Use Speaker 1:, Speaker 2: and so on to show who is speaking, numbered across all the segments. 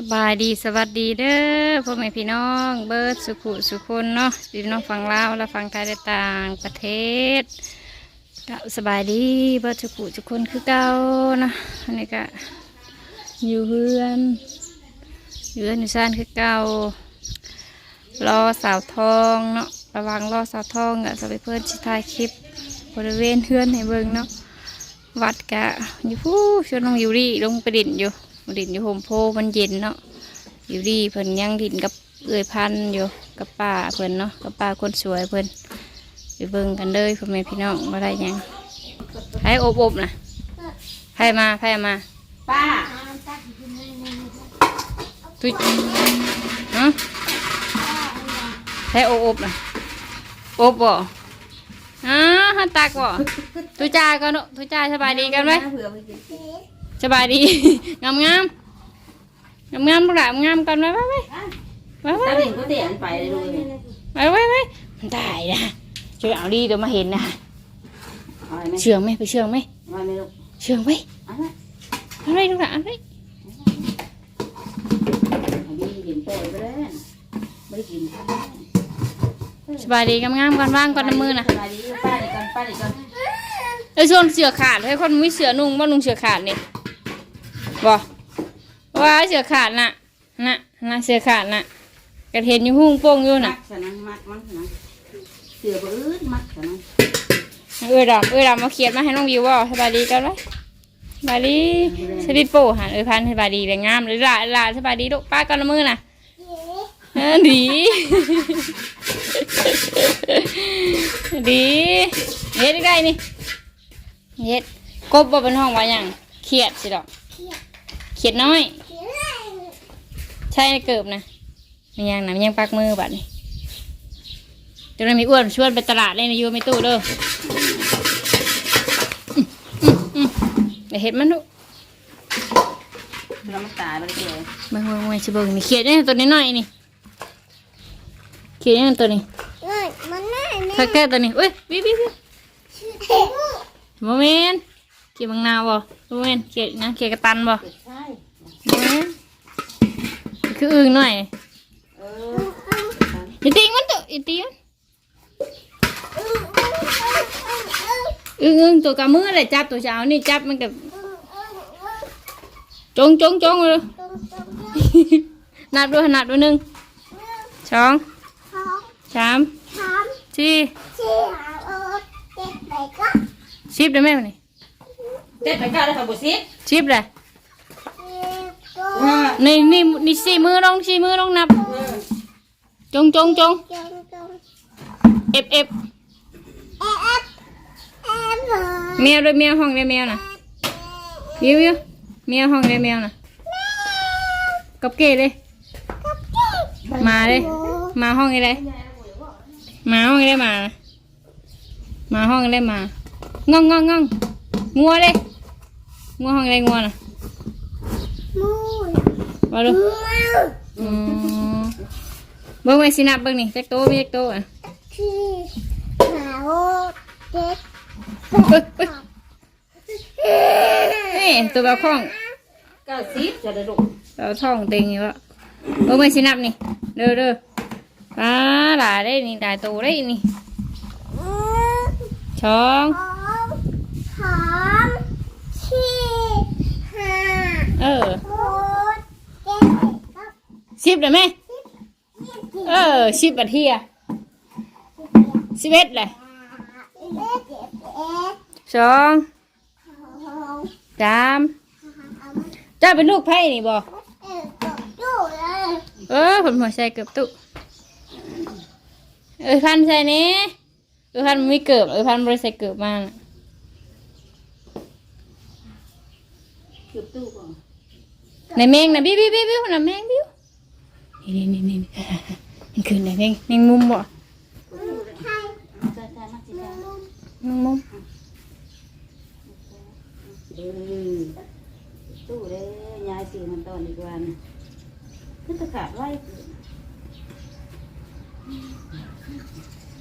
Speaker 1: สบายดีสวัสดีเด้อพ่อแม่พี่น้อง เบิร์ดสุขุสุคนเนาะพี่น้องฟังลาวและฟังไทยต่างประเทศก็สบายดีเบิร์ดสุขุสุคนคือเก่านะอันนี้ก็อยู่เพื่อนอยู่เพื่อนอยู่ซ่านคือเก่ารอสาวทองเนาะระวังรอสาวทองอะสไปเพื่อนชิทายคลิปบริเวณเพื่อนให้เบิ่งเนาะวัดกะอยู่ผู้ชวนน้องยูรี่ลงไปดิ่นอยู่ ดินอยู่โฮมโพมันเย็นเนาะอยู่ดีเพิ่นยังดินกับเอื้อยพันธุ์อยู่กับป้าเพิ่นเนาะกับป้าคนสวยเพิ่นไปเบิ่งกันเลยพ่อแม่พี่น้องว่าได้หยังให้อบอบๆนะให้มาให้มา
Speaker 2: ป้า
Speaker 1: ทุยฮะให้อบอบๆนะอบบ่อ้าฮันตักบ่ทุจ้าก็เนาะทุจ้าสบายดีกันไหม
Speaker 2: เผื่อไปกิน
Speaker 1: สบายดี งามงามงามงามๆลูกหลานงามกันไว้ไว้ไว้ไว้ไว้
Speaker 2: ตา
Speaker 1: ไว้
Speaker 2: เด่นก็เตียนไปเลยดูเลย
Speaker 1: ไว้ไว้ไว้มันตายนะช่วยเอาดีเดี๋ยวมาเห็นนะ
Speaker 2: เอาไหม
Speaker 1: เชื่องไหมไปเชื่องไหม
Speaker 2: เอาไหมลูก
Speaker 1: เชื่องไหม
Speaker 2: เอาไหม
Speaker 1: เอาไรลูกหลานเอาไร
Speaker 2: อันนี้เด่นโตไปแล้วไม่ได้กิน
Speaker 1: สบายดีงามงามๆก่อนว่างก่อนน้ำมือนะ
Speaker 2: สบายดีป้าเด็กก่อนป้าเด็กก่อน
Speaker 1: ไอ้ยส่วนเสือขาดให้คนมีเสือนุ่งว่านุ่งเสือขาดนี่ บ่ว่าเสือขาดน่ะน่ะน่ะเสือขาดน่ะกระเทนอยู่หุ้งโป่งอยู่
Speaker 2: มั
Speaker 1: น่ะ
Speaker 2: กสนังมักมักสนังเสือบื้อมักสนัง
Speaker 1: เอ้ยดำเอ้ยดำมาเขียนมาให้น้องวิวว่าสบายดีกันไว้สบายดีสบิดโป้หันเอ้ยพันสบายดีแต่งามเลยละละสบายดีลูกป้าก่อนน้ำมือน่ะเออดี ดีเฮ็ดได้นี่เฮ็ดกบบ่เป็นห้องว่าหยังเขียดสิดอกเขียดน้อย ใช่เกิบนะมันยังนะมันยังปักมือบัดนี่จนนั้นมีอ้วนชวนไปตลาดเลยนะอยูไม่ตู้เด้ออืมอืมอืมเดี๋ยวเห็ดมันดู
Speaker 2: เราไม่ตายไปเลย
Speaker 1: มึงมึงมึงชิเบิงนี่เขียดเนี่ยตัวนี้หน่อยนี่เขียดเนี่ยตัวนี้
Speaker 3: มันง่ายไหม
Speaker 1: ทักแท้ตัวนี้เอ้ยวิววิววิวโมเมน เขียดบางนาวบ่โมเมนเขียดนะเขียดกระตันบ่
Speaker 2: ใช่
Speaker 1: โมเมนคืออึ่งหน่อย
Speaker 2: เออ
Speaker 1: อย่าตีมันตัวอย่าตีมันอึ่งอึ่งตัวกำมือเลยจับตัวเช้านี่จับมันกับจงจงจงเลยนับด้วยนับด้วยหนึ่งสองสามสี่สิบได้ไหมวันนี้
Speaker 2: เด็ดไปก้าวได้ค่ะบุษย์
Speaker 1: สิบเลยนี่นี่นี่สี่มือลองสี่มือลองนับ จงจงจงเอฟเอฟแมวด้วยแมวห้องด้วยแมวน่ะวิววิวแมวห้องด้วยแมวน่ะกับเกเลยมาเลยมาห้องอะไรมาห้องอะไรมา มาห้องอะไรมางองงองงองงัวเลย งัวห้องอะไรงัวน่ะมาดูอืมเบิ่งไว้สินับเบิ่งนี่จักโตมีจักโตอะเอ้ยเอ้ยนี่ตัวแบบข้อง
Speaker 2: เก้าสิบจะได้ลูก
Speaker 1: เราท่องเต็งอยู่วะเบิ่งไว้สินับนี่เด้อเด้ออ่าหลายได้นี่หลายตัวได้นี่สองเออ สิบเลยไหมเออสิบนาทีอะสิบเอ็ดเลยสองสามเจ้าเป็นลูกไผ่นี่บ่เออผมหัวใส่เกือบตุเออพันใส่นี้เออพันมันไม่เกือบเออพันบริใส่เกือบมาน่ะ
Speaker 2: เกือบตู้ก่อน
Speaker 1: ในแมงนะบิ้วบิ้วบิ้วบิ้วนะแมงบิ้ว นี่นี่นี่นี่มันคือในแมงแมงมุมบ่
Speaker 2: ใช่มาสิจ้า
Speaker 1: แมมุม
Speaker 2: ตู้เลยยายซื้อมันตอนดีกว่านะขึ้นตะขาบไว้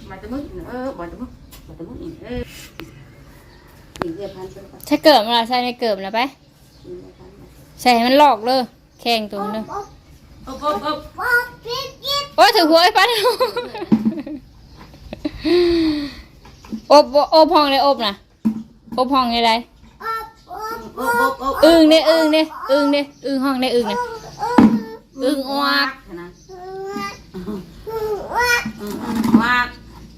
Speaker 2: มาตะมึกเออมาตะมึกมาตะมึกอีกเดือนพันเป็นพัน
Speaker 1: ใช้เกิบมาใส่ในเกิบนะไปใส่มันหลอกเลยแข่งตัวนึง
Speaker 2: อบอบอบ
Speaker 3: ป๊อปปิ๊บปิ๊บ
Speaker 1: โอ้ยถือหัวไอ้ปันอบบ่อบห้องเลยอบนะอบห้องเลยไร
Speaker 3: ป๊อปป๊อป
Speaker 2: อบอบอบ
Speaker 1: อึ้งเนี่ยอึ้งเนี่ยอึ้งเนี่ยอึ้งห้องเนี่ยอึ้งเนี่ย
Speaker 3: อืม
Speaker 1: อึ้งอวัก
Speaker 2: นะ
Speaker 3: อืมอืมว่า
Speaker 2: อืมวาก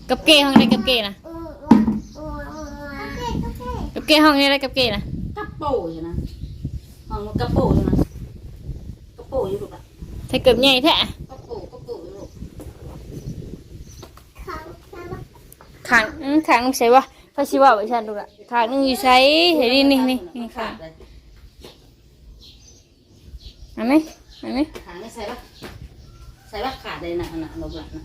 Speaker 1: กับเกห้องเนี่ยกับเกนะ
Speaker 3: อืมว่าอืมว่าโอเคโอเค
Speaker 1: กับเกห้องเนี่ยอะไรกับเกนะ
Speaker 2: กระโปงใช่นะห้องกระโปงใช่นะกระโปงอยู่ลูกอะ
Speaker 1: ถ้า เกิดใหญ่แท้
Speaker 2: กระโปงกระโปงอยู่ลูก
Speaker 3: เขาเขาบอก
Speaker 1: ขางอื้อขางนึงใส่วะพระชิว่าไว้ฉันดูละขางนึงอยู่ใช้เห็นนี่นี่นี่นี่ขางเอันไหมเอันไหม
Speaker 2: ขาไม่ใส่ปะใส่ปะขาดเลยนะน่ะลบละนะ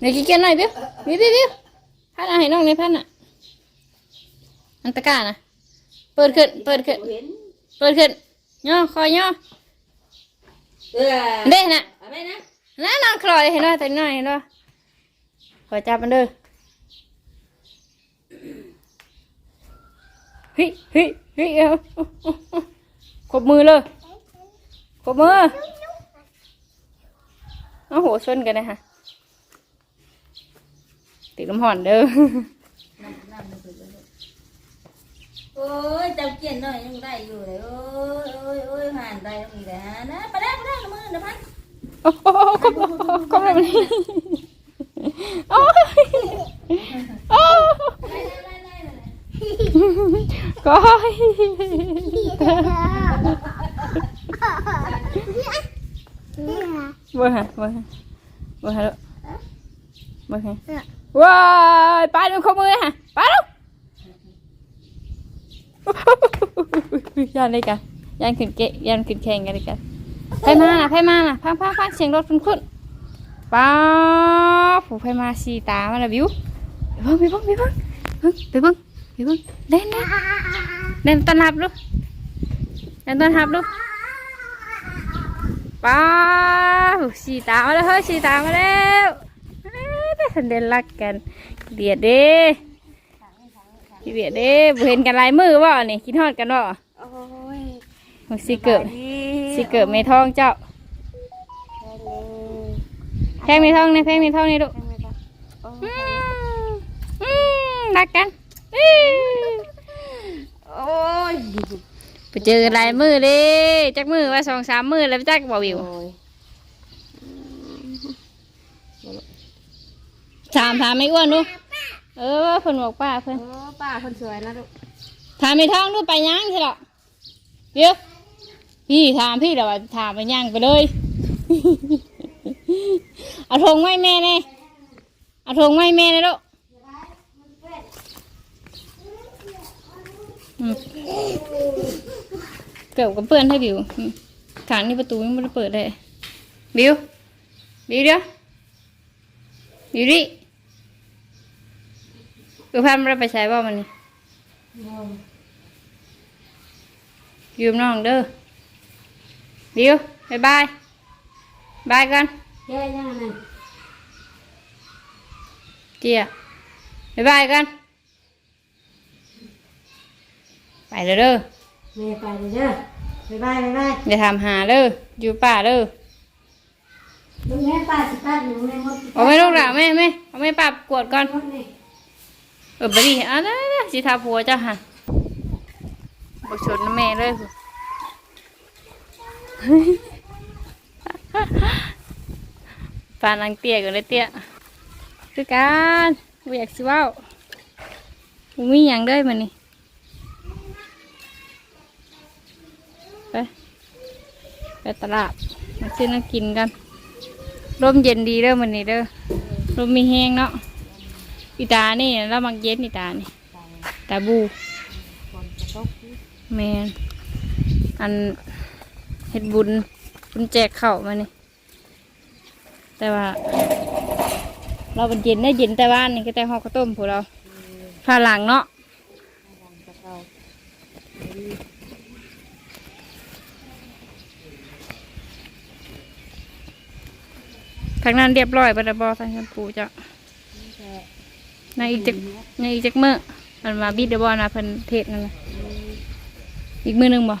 Speaker 1: เดี๋ยวกินกันหน่อยเบี้ยวเบี้ยวเบี้ยวเบี้ยวพันเอาให้น้องในพันอะอันตะกร้านะเปิดขึ้น เปิดขึ้น
Speaker 2: เห็น
Speaker 1: เปิดขึ้นย่อคอยย่อ
Speaker 2: เออ
Speaker 1: เด้น่ะ
Speaker 2: เอาไปนะ
Speaker 1: น้านอนคลอยเห็นว่าแต่น้อยเห็นว่าขอจับมันเด้อเฮ้ยเฮ้ยเฮ้ยเอาเอาเอาเอาขบมือเลยขบมือเอาหัวชนกันนะฮะติดน้ำห่อนเด้อ
Speaker 2: โอ้ยจำเกียนหน่อยยังได้อยู่เลยโอ้ยโอ้ยโอ้ยผ่านได้ตรงนี้เลยฮะนะไปได้ไปได้ละมือนะพัน
Speaker 1: โอ้โหขบขบแบบนี้โอ้ยโอ้ย
Speaker 2: ได้ได้ได้ได้
Speaker 1: ก้อยเบ่ฮะเบ่ฮะเบ่ฮะลูกเบ่ฮะว้ายไปดูข้อมือฮะไปลูก ยันเลยกันยันขึ้นเกะยันขึ้นแข่งกันเลยกันไพ่มาน่ะไพ่มาน่ะพังพังพังเสียงรถคุ้นคุ้นป้าผู้ไพ่มาสีตามาแล้วบิวไปเบิ่งไปเบิ่งไปเบิ่งไปเบิ่งไปเบิ่งเด่นเด่นเด่นต้อนรับลูกเด่นต้อนรับลูกป้าผู้สีตามาแล้วเฮ้ยสีตามาแล้วเอ้ยได้ทันเด่นรักกันเดียดเด้ เดียดเด้บ่เห็นกันหลายมือบ่นี่คิดฮอดกันบ่
Speaker 3: โอ้ย
Speaker 1: มันสิเกิดสิเกิดไม่ท้องเจ้า แพงไม่ท้องนี่แพงไม่ท้องนี่ลูกอืมอืมรักกันอื้อ
Speaker 3: โอ้ย
Speaker 1: ไปเจอกันหลายมือเด้จักมือว่าสองสามมือแล้วจักบ่วิวถามถามไม่อ้วนดู เออเพิ่นบอกป้าเพิ่น
Speaker 3: โอ้ ป้าคนสวยนะลูก
Speaker 1: ถามไม่ท้องดูไปยังใช่หรอเดี๋ยวพี่ถามพี่เดี๋ยวว่าถามไปยังไปเลย เอาธงไม้แม่เลยเอาธงไม้แม่เลยลูกเกือบกับเพื่อนให้บิวอืมขางนี่ประตูยังไม่ได้เปิดเลยบิวบิวเดี๋ยวบิวดิ บิวพามันไปใช้บ่ามันนี่อยืมน้องเด้อบิวบายบายบายกัน
Speaker 2: แย่ยังไง
Speaker 1: เจียบายบายกัน ไปเด้อเด้อ
Speaker 2: แม่ไปเลยเด้อบ๊ายบายบ๊ายบาย
Speaker 1: อย่าทำหาเด้ออยู่ป่าเด้อ
Speaker 2: ลุงแม่ป้าสิป้าหนูแม่มด
Speaker 1: เอาไม่ลูกหล่ะแม่แม่เอาไม่ปรับกวดก่อน
Speaker 2: มดนี่
Speaker 1: เออบดีอะได้ได้สิทาผัวเจ้าหันบกชนแม่เลยผู้ปานางเตี้ยกันเลยเตี้ยคือการบ่อยากสิเว้าบ่มีหยังเด้มันนี่ไปไปตลาดมาซื้อน้ำกินกันร่มเย็นดีเด้อมันนี่เด้อร่มมีแห้งเนาะ อีตานี่แล้วมักเย็นอีตานี่ตาบูแมนอันเฮ็ดบุญบุญแจกเข้ามานี่แต่ว่า เราเป็นเย็นได้เย็นแต่ว่านนี่ก็แต่ห่อข้าวต้มพวกเราผ่าหลังเนาะทางนั้นเรียบร้อยบัดบอทางกันปูจ้ะ ในอีกจักในอีกจักมือมันมาบิดเดบอนะเพิ่นเทศนั่นแหละอีกมือหนึ่งบ่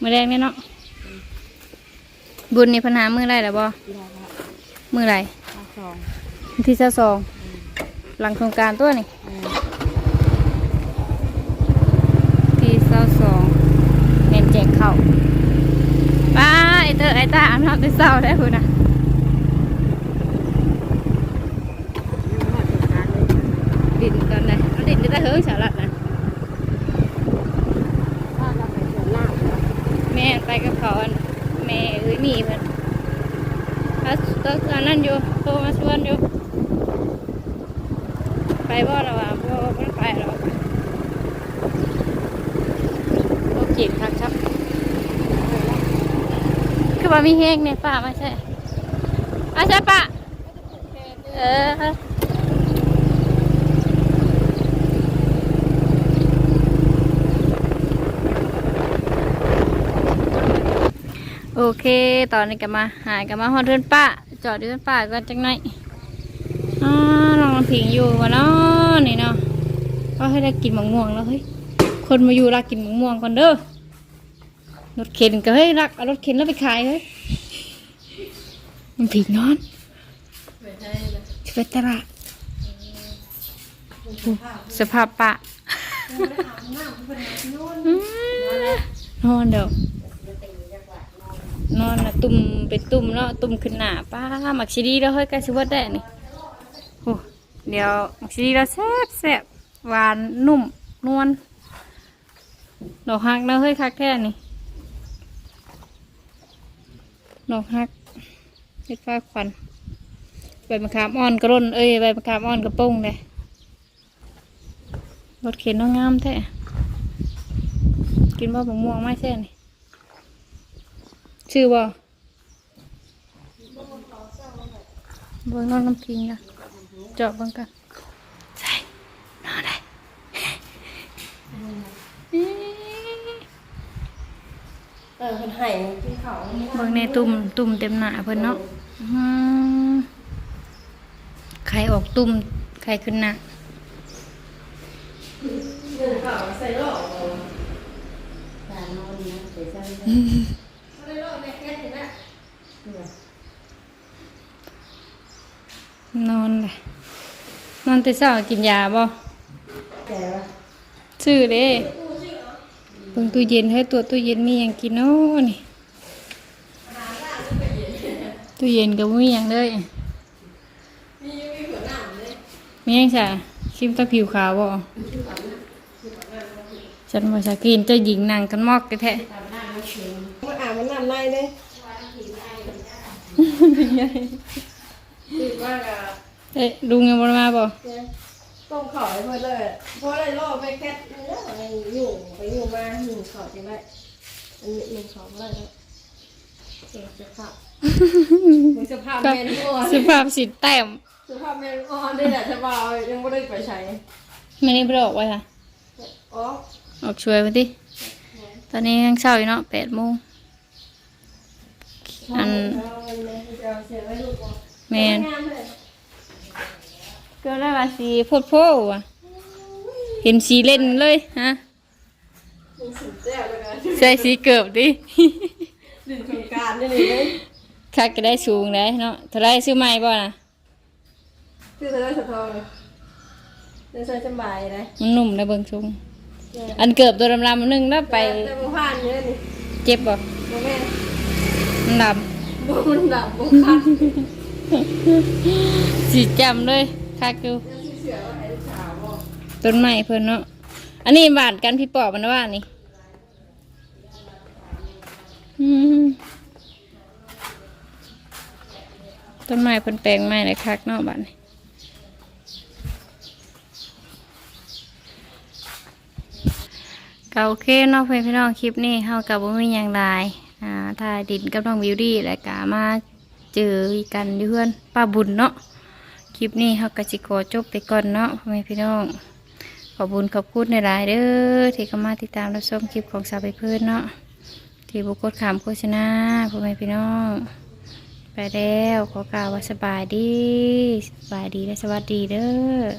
Speaker 1: มือแดงเนี่ยเนาะบุญนี่ปัญหามือไรหรอบ่
Speaker 3: ได้ละ
Speaker 1: มือไร
Speaker 3: มาสอง
Speaker 1: วันที่เจ้าสองหลังโครงการตัวนี่
Speaker 3: อืม
Speaker 1: ที่เจ้าสองเน้นแจกข้าวป้าไอเตอร์ไอตาอันนับได้เศร้าได้คุณนะ
Speaker 3: ยังหอดสงกรานต์เลย
Speaker 1: ดินกันเลยเอาดินได้เฮ้ย สาระนะ
Speaker 3: ว่าเราไปสวนลาบแล้ว
Speaker 1: แม่ไปกับเขาแม่เอ้ยหนีเพิ่อนแล้วตัวอันนั้นอยู่โทรมาชวนอยู่ไปบ่หรอวะบ่ไม่ไปหรอกโอเคครับครับคือว่ามีแห้งในป่าไม่ใช่ไม่ใช่ป่าเออ เค ตอนนี้ก็มาหายกันมาฮอดเทือนป้า จอดอยู่เทือนป้ากันจังไหนอ่าลองน้ำผิงอยู่วะเนาะนี่เนาะก็ให้ได้กินมะม่วงแล้วเฮ้ย คนมาอยู่รักกินมะม่วงก่อนเด้อ รถเข็นก็เฮ้ยรักเอารถเข็นแล้วไปขายเฮ้ย มันผิงนอนจะไปตลาดอู้สภาพปะอืมนอนเดี๋ยว นอนนะตุ่มเป็นตุ่มเนาะตุ่มขึ้นหนาป้าหมักชีดีแล้วเฮ้ยใกล้ชิวดได้นี่โอ้เดี๋ยวหมักชีดีแล้วแซ่บแซ่บหวานนุ่มนวลดอกฮักเนาะเฮ้ยคักแค่นี่ดอกฮักเฮ็ดฟ้าควันใบมะขามอ่อนกระร่นเอ้ยใบมะขามอ่อนกระโป้งเลยรถเข็นน้องงามแท้กินบ่มะม่วงไม่แช่นี่ ชื่อบ่เบิ่งนอนน้ำพิงนะเจาะเบิ่งกันใช่นอนได้เอ๊ะ
Speaker 3: เออคนไห้กินเขา
Speaker 1: เบิ่งในตุ่มตุ่มเต็มหน้าเพิ่นเนาะอื้อหือไข่ออกตุ่มไข่ขึ้นหน้า
Speaker 3: ใส่หลอกตานอนนะใส่ซ้ำใส่หลอกแม่แค่นี้นะ
Speaker 1: นอนเลยนอนแต่เช้ากินยาบ่
Speaker 3: แต่ว่า
Speaker 1: ชื่อเด้เบิ่งตู้เย็นให้ตัวตู้เย็นมีหยังกินเนาะนี่ตู้เย็นก็บ่มีหยังเลย
Speaker 3: มีมีหัวหน้าเลย
Speaker 1: มีหยังจ้ะชิมตะผิวขาวบ่ฉันบ่ชากินเจ้าหญิงนางกันมอกแท้
Speaker 3: มันอ่านมันน้ำในเลย ติดมากอะ
Speaker 1: ๆเอ๊ะลุงยังบ่ได้มาบ่
Speaker 3: ต้มข่อยเพื่อเลยเพราะอะไรรอบไปแค่นี้แล้วไปอยู่ไปอยู่มาหนึ่งข่อจังได้อันนี้หนึ่งข่อมาแล้วเก่งจะขับมึงจะพาแมนอ่อน
Speaker 1: สภาพสิแต้ม
Speaker 3: จะพาแมนอ่อนได้แหละจะเบายังไม่ได้ไปใช้
Speaker 1: ไม่ได้บ่ได้ออกไว้ค่ะ
Speaker 3: อ๋อ
Speaker 1: ออกช่วยมาติตอนนี้ยังเช้าอยู่เนาะ8โมงอัน
Speaker 3: จะเสียไว้ลูกก่อน
Speaker 1: แม่น
Speaker 3: งานเลย
Speaker 1: ก็ได้ว่าสีโพดโพว่ะเห็นสีเล่นเลยฮะ
Speaker 3: มึงสุดแซ่บเลยนะ
Speaker 1: ใส่สีเกือบดิ
Speaker 3: ดินโครงการนี่เลย
Speaker 1: คักก็ได้สูงเลยเนาะเท่าไรซื้อใหม่บ่นะ
Speaker 3: คือเธอได้สะทองเลยเดินใช้สบายเลย
Speaker 1: มันนุ่มนะเบิ่งสูงอันเกือบตัวดำๆมันนึงแล้วไป
Speaker 3: แต่บุผ่านเนี่ยนี่
Speaker 1: เจ็บบ่
Speaker 3: โมแม่
Speaker 1: มันด
Speaker 3: บุมันดับบุคัดำ
Speaker 1: สีจำเลยคักอยู่
Speaker 3: เสือว่าไอ้สาวบอก
Speaker 1: ต้นไม้เพิ่นเนาะ อันนี้บาดกันพี่ปอบมันว่านี่ต้นไม้เพิ่นแปลงไม้เลยคักเนาะบาดนี้ก็โอเคเนาะเพื่อนพี่น้องคลิปนี้เฮากับบ่มีหยังหลาย อ่าถ่ายดินกับน้องบิวดี้แล้วก็มา เจอกันอยู่เพื่อนป้าบุญเนาะคลิปนี้เฮากะสิขอจบไปก่อนเนาะพ่อแม่พี่น้อง ขอบุญขอบคุณในหลายเด้อที่เข้ามาติดตามรับชมคลิปของสาวไปเพื่อนเนาะที่บุกดขามโฆษณาพ่อแม่พี่น้อง ไปแล้วขอกล่าวว่าสบายดีสบายดีและสวัสดีเด้อ